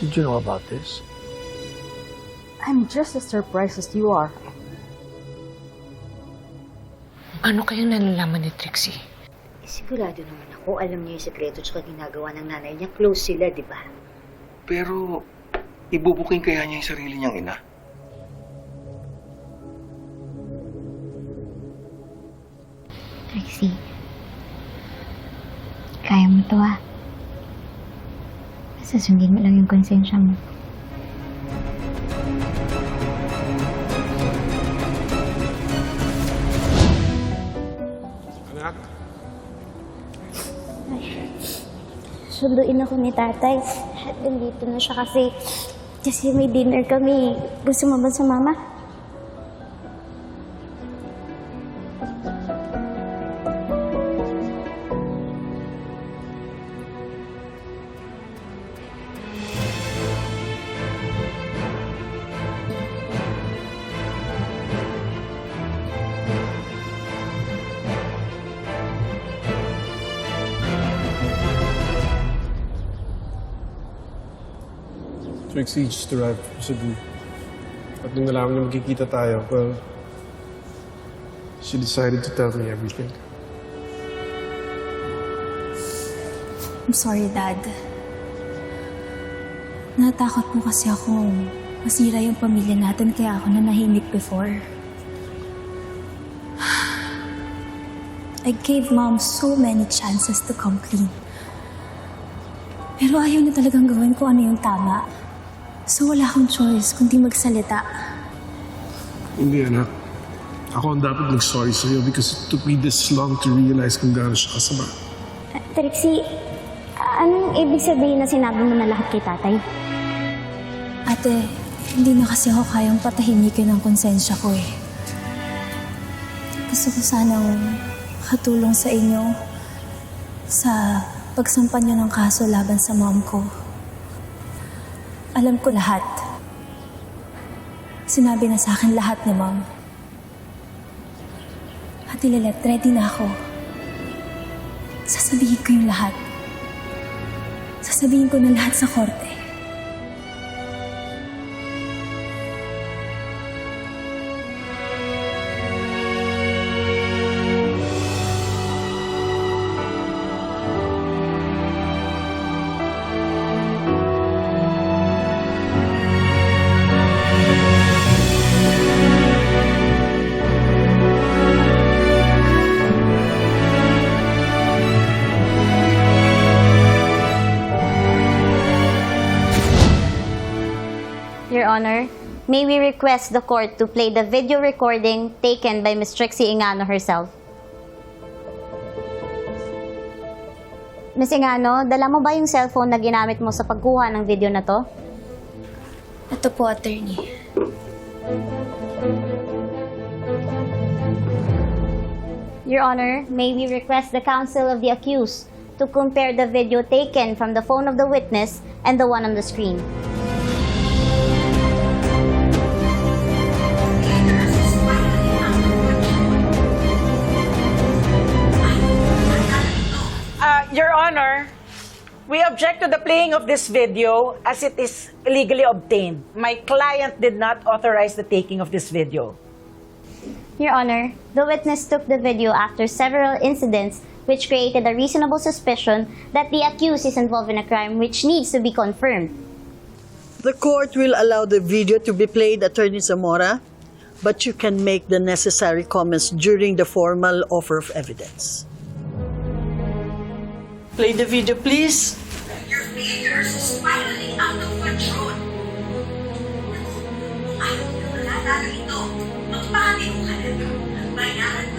Did you know about this? I'm just as surprised as you are. Ano kayang nalalaman ni Trixie? Eh, sigurado naman ako, alam niya yung sekreto tsaka ginagawa ng nanay niya. Close sila, di ba? Pero, ibubuking kaya niya yung sarili niyang ina? Trixie, kaya mo to ah. Basta sundin mo lang yung konsensya mo. Anak, Sunduin ako ni tatay. At nandito na siya kasi kasi may dinner kami. Gusto mo ba sa mama? Just arrived from Cebu. At nung nalaman na magkikita tayo, well, she decided to tell me everything. I'm sorry, Dad. Natakot po kasi ako masira yung pamilya natin kaya ako nanahimik before. I gave Mom so many chances to come clean. Pero ayaw na talagang gawin kung ano yung tama. So wala akong choice kundi magsalita. Hindi, anak. Ako ang dapat mag-sorry sa'yo because it took me this long to realize kung gaano siya kasama. Trixie, anong ibig sabihin na sinabi mo na lahat kay tatay? Ate, hindi na kasi ako kayang patahimikin ang konsensya ko eh. Gusto ko sanang katulong sa inyo sa pagsampan niyo ng kaso laban sa mom ko. Alam ko lahat. Sinabi na sa akin lahat ni mom. At Lilet, ready na ako. Sasabihin ko yung lahat. Sasabihin ko na lahat sa korte. Your Honor, may we request the court to play the video recording taken by Ms. Trixie Ingano herself. Ms. Ingano, dala mo ba yung cellphone na ginamit mo sa pagkuha ng video na to? Ito po, attorney. Your Honor, may we request the counsel of the accused to compare the video taken from the phone of the witness and the one on the screen. Object to the playing of this video as it is illegally obtained. My client did not authorize the taking of this video. Your Honor, the witness took the video after several incidents which created a reasonable suspicion that the accused is involved in a crime which needs to be confirmed. The court will allow the video to be played, Attorney Zamora, but you can make the necessary comments during the formal offer of evidence. Play the video, please. Is spiraling out of control. Ayaw ko na nalala ito. Magpahami ko ka na. Bayaran